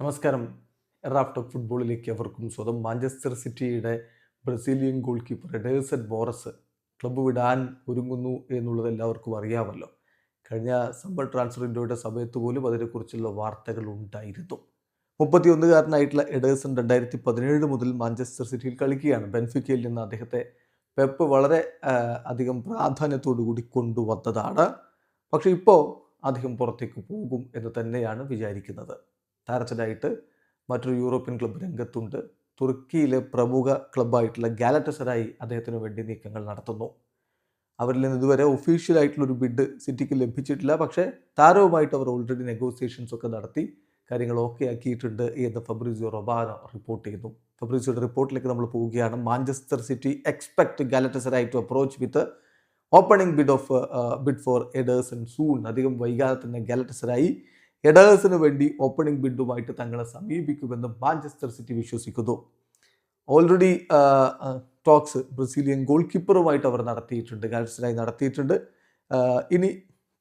നമസ്കാരം. എറാഫ്റ്റർ ഫുട്ബോളിലേക്ക് അവർക്കും സ്വന്തം മാഞ്ചസ്റ്റർ സിറ്റിയുടെ Brazilian goal keeper Ederson Moraes club വിടാൻ ഒരുങ്ങുന്നു എന്നുള്ളത് എല്ലാവർക്കും അറിയാമല്ലോ. കഴിഞ്ഞ സമ്മർ ട്രാൻസ്ഫർ വിൻഡോയുടെ സമയത്ത് പോലും അതിനെക്കുറിച്ചുള്ള വാർത്തകൾ ഉണ്ടായിരുന്നു. മുപ്പത്തിയൊന്നുകാരനായിട്ടുള്ള എഡേഴ്സൺ രണ്ടായിരത്തി പതിനേഴ് മുതൽ മാഞ്ചസ്റ്റർ സിറ്റിയിൽ കളിക്കുകയാണ്. ബെൻഫിക്കയിൽ നിന്ന് അദ്ദേഹത്തെ പെപ്പ് വളരെ അധികം പ്രാധാന്യത്തോടു കൂടി കൊണ്ടുവന്നതാണ്. പക്ഷേ ഇപ്പോൾ അദ്ദേഹം പുറത്തേക്ക് പോകും എന്ന് തന്നെയാണ് വിചാരിക്കുന്നത്. താരത്തിനായിട്ട് മറ്റൊരു യൂറോപ്യൻ ക്ലബ്ബ് രംഗത്തുണ്ട്. തുർക്കിയിലെ പ്രമുഖ ക്ലബ്ബായിട്ടുള്ള ഗാലറ്റസറായി അദ്ദേഹത്തിന് വേണ്ടി നീക്കങ്ങൾ നടത്തുന്നു. അവരിൽ നിന്ന് ഇതുവരെ ഒഫീഷ്യലായിട്ടുള്ള ഒരു ബിഡ് സിറ്റിക്ക് ലഭിച്ചിട്ടില്ല. പക്ഷേ താരവുമായിട്ട് അവർ ഓൾറെഡി നെഗോസിയേഷൻസ് ഒക്കെ നടത്തി. കാര്യങ്ങൾ ഓക്കെ ആക്കിയിട്ടുണ്ട് എന്ന് ഫബ്രിസിയോ റൊബാന റിപ്പോർട്ട് ചെയ്യുന്നു. ഫബ്രിസിയോയുടെ റിപ്പോർട്ടിലേക്ക് നമ്മൾ പോവുകയാണ്. Manchester City expect Galatasaray to approach with opening bid of bid for Ederson soon അധികം വൈകാതെ തന്നെ ഗാലറ്റസറായി എഡേഴ്സിന് വേണ്ടി ഓപ്പണിംഗ് ബിഡുമായിട്ട് തങ്ങളെ സമീപിക്കുമെന്ന് മാഞ്ചസ്റ്റർ സിറ്റി വിശ്വസിക്കുന്നു. ഓൾറെഡി ടോക്സ് ബ്രസീലിയൻ ഗോൾ കീപ്പറുമായിട്ട് അവർ നടത്തിയിട്ടുണ്ട് ഗാൽസിനായി നടത്തിയിട്ടുണ്ട്. ഇനി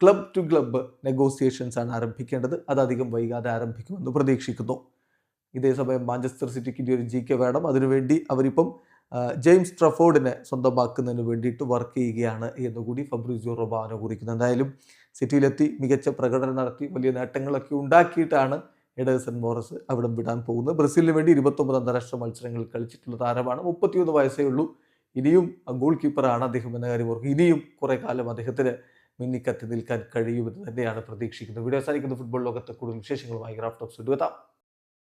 ക്ലബ് ടു ക്ലബ് നെഗോസിയേഷൻസ് ആണ് ആരംഭിക്കേണ്ടത്. അതധികം വൈകാതെ ആരംഭിക്കുമെന്ന് പ്രതീക്ഷിക്കുന്നു. ഇതേസമയം മാഞ്ചസ്റ്റർ സിറ്റിക്ക് ഇനി ഒരു ജി കെ വേണം. അതിനുവേണ്ടി അവരിപ്പം ജെയിംസ് ട്രഫോർഡിനെ സ്വന്തമാക്കുന്നതിന് വേണ്ടിയിട്ട് വർക്ക് ചെയ്യുകയാണ് എന്നുകൂടി ഫബ്രിസിയോ റൊബാനോ കുറിക്കുന്നു. എന്തായാലും സിറ്റിയിലെത്തി മികച്ച പ്രകടനം നടത്തി വലിയ നേട്ടങ്ങളൊക്കെ ഉണ്ടാക്കിയിട്ടാണ് എഡേഴ്സൺ മോറസ് അവിടെ വിടാൻ പോകുന്നത്. ബ്രസീലിന് വേണ്ടി ഇരുപത്തൊമ്പത് അന്താരാഷ്ട്ര മത്സരങ്ങൾ കളിച്ചിട്ടുള്ള താരമാണ്. മുപ്പത്തിയൊന്ന് വയസ്സേ ഉള്ളൂ. ഇനിയും ഗോൾ കീപ്പറാണ് അദ്ദേഹം എന്ന കാര്യം ഓർക്കും ഇനിയും കുറേ കാലം അദ്ദേഹത്തിന് മിന്നിക്കത്തി നിൽക്കാൻ കഴിയുമെന്ന് തന്നെയാണ് പ്രതീക്ഷിക്കുന്നത്. വീഡിയോ അവസാനിക്കുന്ന. ഫുട്ബോൾ ലോകത്തെ കൂടുതൽ വിശേഷങ്ങളുമായി ഓഫ് എത്താം.